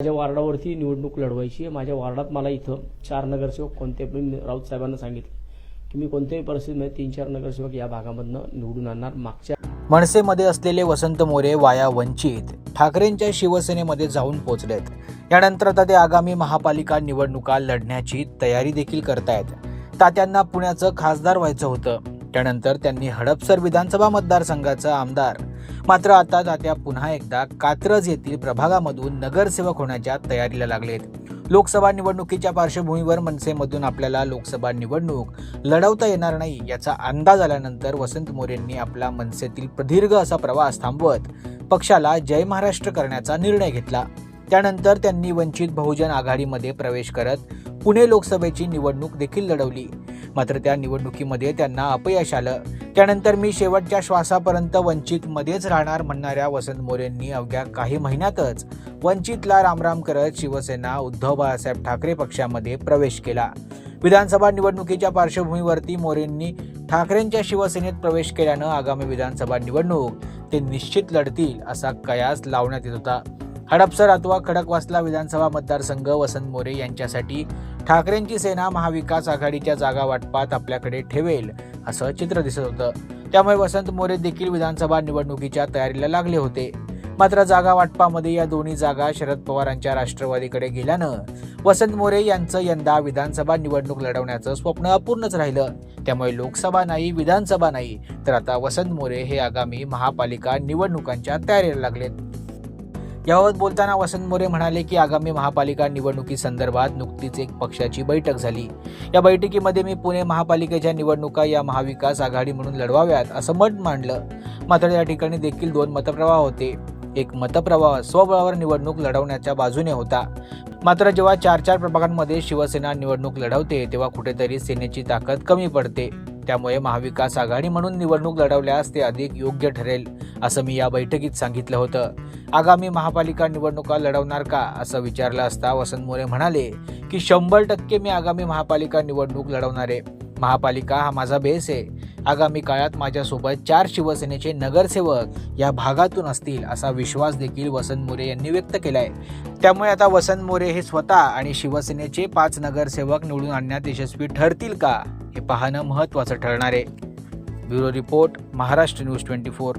माझ्या वार्डावरती निवडणूक लढवायची आहे. माझ्या वार्डात मला इथं चार नगरसेवक कोणते पण राऊत साहेबांना सांगितले की मी कोणत्याही परिस्थितीमध्ये तीन चार नगरसेवक या भागामधनं निवडून आणणार. मागच्या मनसेमध्ये असलेले वसंत मोरे वाया वंचित ठाकरेंच्या शिवसेनेमध्ये जाऊन पोचलेत. यानंतर आता ते आगामी महापालिका निवडणुका लढण्याची तयारी देखील करतायत. तात्यांना पुण्याचं खासदार व्हायचं होतं. त्यानंतर त्यांनी हडपसर विधानसभा मतदारसंघाचा आमदार मात्र आता तात्या पुन्हा एकदा कात्रज येथील प्रभागामधून नगरसेवक होण्याच्या तयारीला लागलेत लोकसभा निवडणुकीच्या पार्श्वभूमीवर मनसेमधून आपल्याला लोकसभा निवडणूक लढवता येणार नाही याचा अंदाज आल्यानंतर वसंत मोरेंनी आपला मनसेतील प्रदीर्घ असा प्रवास थांबवत पक्षाला जय महाराष्ट्र करण्याचा निर्णय घेतला. त्यानंतर त्यांनी वंचित बहुजन आघाडीमध्ये प्रवेश करत पुणे लोकसभेची निवडणूक देखील लढवली. मात्र त्या निवडणुकीमध्ये त्यांना अपयश आलं. त्यानंतर मी शेवटच्या श्वासापर्यंत वंचितमध्येच राहणार म्हणणाऱ्या वसंत मोरेंनी अवघ्या काही महिन्यातच वंचितला रामराम करत शिवसेना उद्धव बाळासाहेब ठाकरे पक्षामध्ये प्रवेश केला. विधानसभा निवडणुकीच्या पार्श्वभूमीवरती मोरेंनी ठाकरेंच्या शिवसेनेत प्रवेश केल्यानं आगामी विधानसभा निवडणूक ते निश्चित लढतील असा कयास लावण्यात येत होता. हडपसर अथवा खडकवासला विधानसभा मतदारसंघ वसंत मोरे यांच्यासाठी ठाकरेंची सेना महाविकास आघाडीच्या जागा वाटपात आपल्याकडे ठेवेल असं चित्र दिसत होतं. त्यामुळे वसंत मोरे देखील विधानसभा निवडणुकीच्या तयारीला लागले होते. मात्र जागा वाटपामध्ये या दोन्ही जागा शरद पवारांच्या राष्ट्रवादीकडे गेल्यानं वसंत मोरे यांचं यंदा विधानसभा निवडणूक लढवण्याचं स्वप्न अपूर्णच राहिलं. त्यामुळे लोकसभा नाही विधानसभा नाही तर आता वसंत मोरे हे आगामी महापालिका निवडणुकांच्या तयारीला लागलेत. याबाबत बोलताना वसंत मोरे म्हणाले की आगामी महापालिका निवडणुकीसंदर्भात नुकतीच एक पक्षाची बैठक झाली. या बैठकीमध्ये मी पुणे महापालिकेच्या निवडणुका या महाविकास आघाडी म्हणून लढवाव्यात असं मत मांडलं. मात्र या ठिकाणी देखील दोन मतप्रवाह होते. एक मतप्रवाह स्वबळावर निवडणूक लढवण्याच्या बाजूने होता. मात्र जेव्हा चार चार प्रभागांमध्ये शिवसेना निवडणूक लढवते तेव्हा कुठेतरी सेनेची ताकद कमी पडते. त्यामुळे महाविकास आघाडी म्हणून निवडणूक लढवल्यास ते अधिक योग्य ठरेल. असं मी या बैठकीत सांगितलं होतं. आगामी महापालिका निवडणुका लढवणार का? असं विचारलं असता वसंत मोरे म्हणाले की शंभर टक्के मी आगामी महापालिका निवडणूक लढवणार. आहे महापालिका हा माझा बेस आहे. आगामी काळात माझ्यासोबत चार शिवसेनेचे नगरसेवक या भागातून असतील असा विश्वास देखील वसंत मोरे यांनी व्यक्त केलाय. त्यामुळे आता वसंत मोरे हे स्वतः आणि शिवसेनेचे पाच नगरसेवक निवडून आणण्यात यशस्वी ठरतील का? हे पाहणं महत्त्वाचं ठरणार आहे. Bureau report Maharashtra news twenty four.